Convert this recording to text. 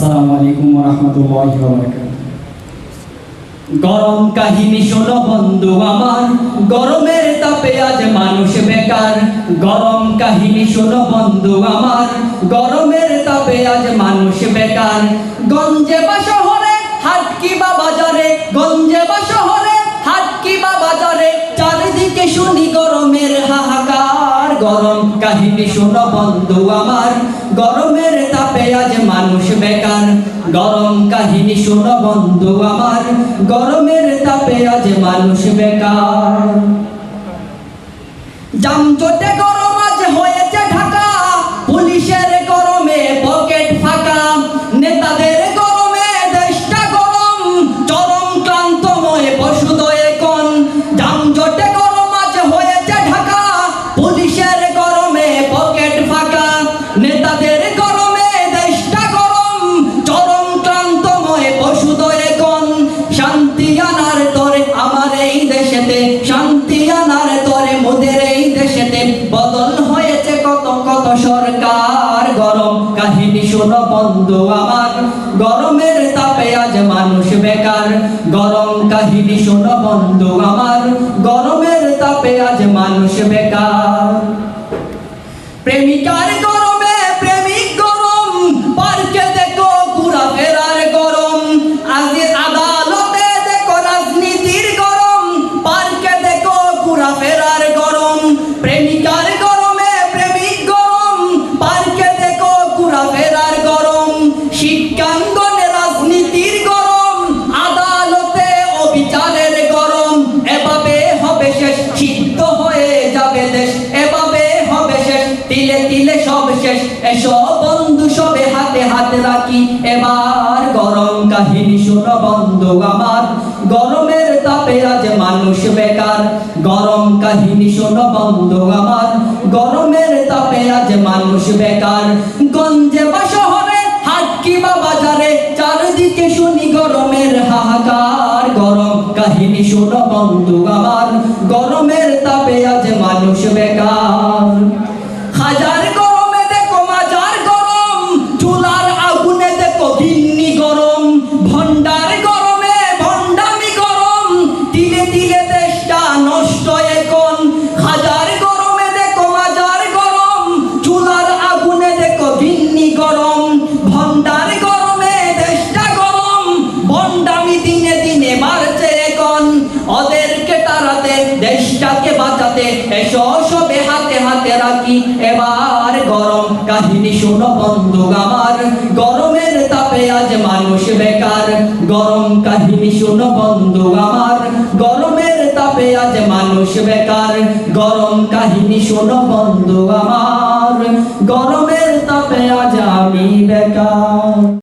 আসসালামু আলাইকুম রহমতুল্লাহি গরম কাহিনী শোনো বন্ধু আমার, গরমের তাপে আজ মানুষ বেকার। গরম কাহিনী শোনো বন্ধু আমার, গরমের তাপে আজ মানুষ বেকার। গঞ্জে বা শহরে হাট কি বা বাজারে গরম কাহিনী শোনো বন্ধু আমার। গরমের তাপে আজ মানুষ বেকার। গরম কাহিনী শোনো বন্ধু আমার। গরমের তাপে আজ মানুষ বেকার। জামচটে গরম কাহিনী শোনো বন্ধু আমার, গরমের তাপে আজ মানুষ বেকার। গরম কাহিনী শোনো বন্ধু আমার, গরমের তাপে আজ মানুষ বেকার। প্রেমিকার তিলে সব শেষ। এসো বন্ধু, সবে হাতে হাতে রাখি। এবার গরম কাহিনী শোনো বন্ধু আমার। গরমের তাপে আজ মানুষ বেকার। গরম কাহিনী শোনো বন্ধু আমার। গরমের তাপে আজ মানুষ বেকার। গঞ্জে বা শহরে, হাট কি বা বাজারে, চারিদিকে শুনি গরমের হাহাকার। গরম কাহিনী শোনো বন্ধু আমার। গরমের তাপে আজ মানুষ বেকার। হাজার গরমে দেখো মাজার গরম, চুলার আগুনে দেখো গিন্নি গরম ভণ্ডার গরমে ভণ্ডামি গরম, তিলে তিলে দেশটা নষ্ট এখন। হাজার গরমে দেখো মাজার গরম, চুলার আগুনে দেখো গিন্নি গরম ভণ্ডার গরমে দেশটা গরম ভণ্ডামি দিনে দিনে বাড়ছে এখন। ওদেরকে তাড়াতে দেশটাকে বাঁচাতে এসো রাখি এবার গরম। কাহিনী শোনো বন্ধু আমার, গরমের তাপে আজ মানুষ বেকার। গরম কাহিনী শোনো বন্ধু আমার, গরমের তাপে আজ মানুষ বেকার। গরম কাহিনী শোনো বন্ধু আমার, গরমের তাপে আজ আমি বেকার।